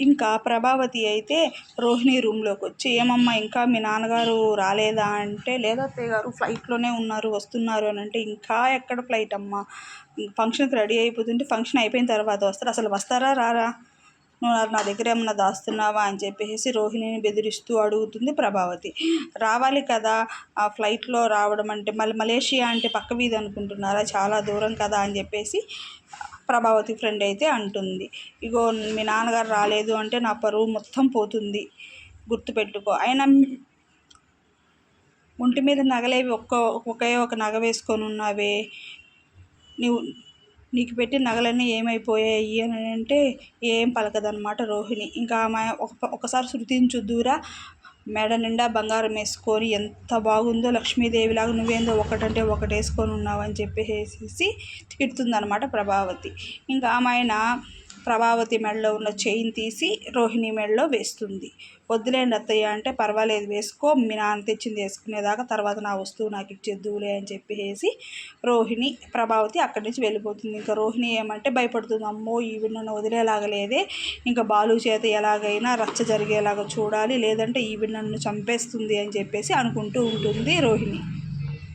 ఇంకా ప్రభావతి అయితే రోహిణి రూమ్లోకి వచ్చి ఏమమ్మా ఇంకా మీ నాన్నగారు రాలేదా? అంటే లేదా అత్తయ్య గారు ఫ్లైట్లోనే ఉన్నారు వస్తున్నారు అని అంటే ఇంకా ఎక్కడ ఫ్లైట్ అమ్మా? ఫంక్షన్కి రెడీ అయిపోతుంటే ఫంక్షన్ అయిపోయిన తర్వాత వస్తారు. అసలు వస్తారా రారా? నువ్వు నా దగ్గర ఏమన్నా దాస్తున్నావా? అని చెప్పేసి రోహిణిని బెదిరిస్తూ అడుగుతుంది ప్రభావతి. రావాలి కదా ఆ ఫ్లైట్లో రావడం అంటే మళ్ళీ మలేషియా అంటే పక్క వీధి అనుకుంటున్నారా? చాలా దూరం కదా అని చెప్పేసి ప్రభావతి ఫ్రెండ్ అయితే అంటుంది. ఇగో మీ నాన్నగారు రాలేదు అంటే నా పరువు మొత్తం పోతుంది. గుర్తుపెట్టుకో అయినా ఒంటి మీద నగలేవి ఒక్క ఒకే ఒక నగ వేసుకొని ఉన్నావే. నీవు నీకు పెట్టిన నగలన్నీ ఏమైపోయాయి అని అంటే ఏం పలకదనమాట రోహిణి. ఇంకా ఆమె ఒక ఒకసారి శృతిని చూద్దురా మెడ నిండా బంగారం వేసుకొని ఎంత బాగుందో లక్ష్మీదేవిలాగా నువ్వేందో ఒకటంటే ఒకటి వేసుకొని ఉన్నావు అని చెప్పేసి తిడుతుందనమాట ప్రభావతి. ఇంకా ఆమె ఆయన ప్రభావతి మెడలో ఉన్న చైన్ తీసి రోహిణి మెడలో వేస్తుంది. వద్దులేండి అత్తయ్య అంటే పర్వాలేదు వేసుకో మీ నాన్న తెచ్చింది వేసుకునేదాకా తర్వాత నా వస్తువు నాకు ఇచ్చేద్దులే అని చెప్పేసి రోహిణి ప్రభావతి అక్కడి నుంచి వెళ్ళిపోతుంది. ఇంకా రోహిణి ఏమంటే భయపడుతుంది అమ్మో ఈవిడ నన్ను వదిలేలాగలేదే ఇంకా బాలు చేత ఎలాగైనా రచ్చ జరిగేలాగా చూడాలి లేదంటే ఈవిడ నన్ను చంపేస్తుంది అని చెప్పేసి అనుకుంటూ ఉంటుంది రోహిణి.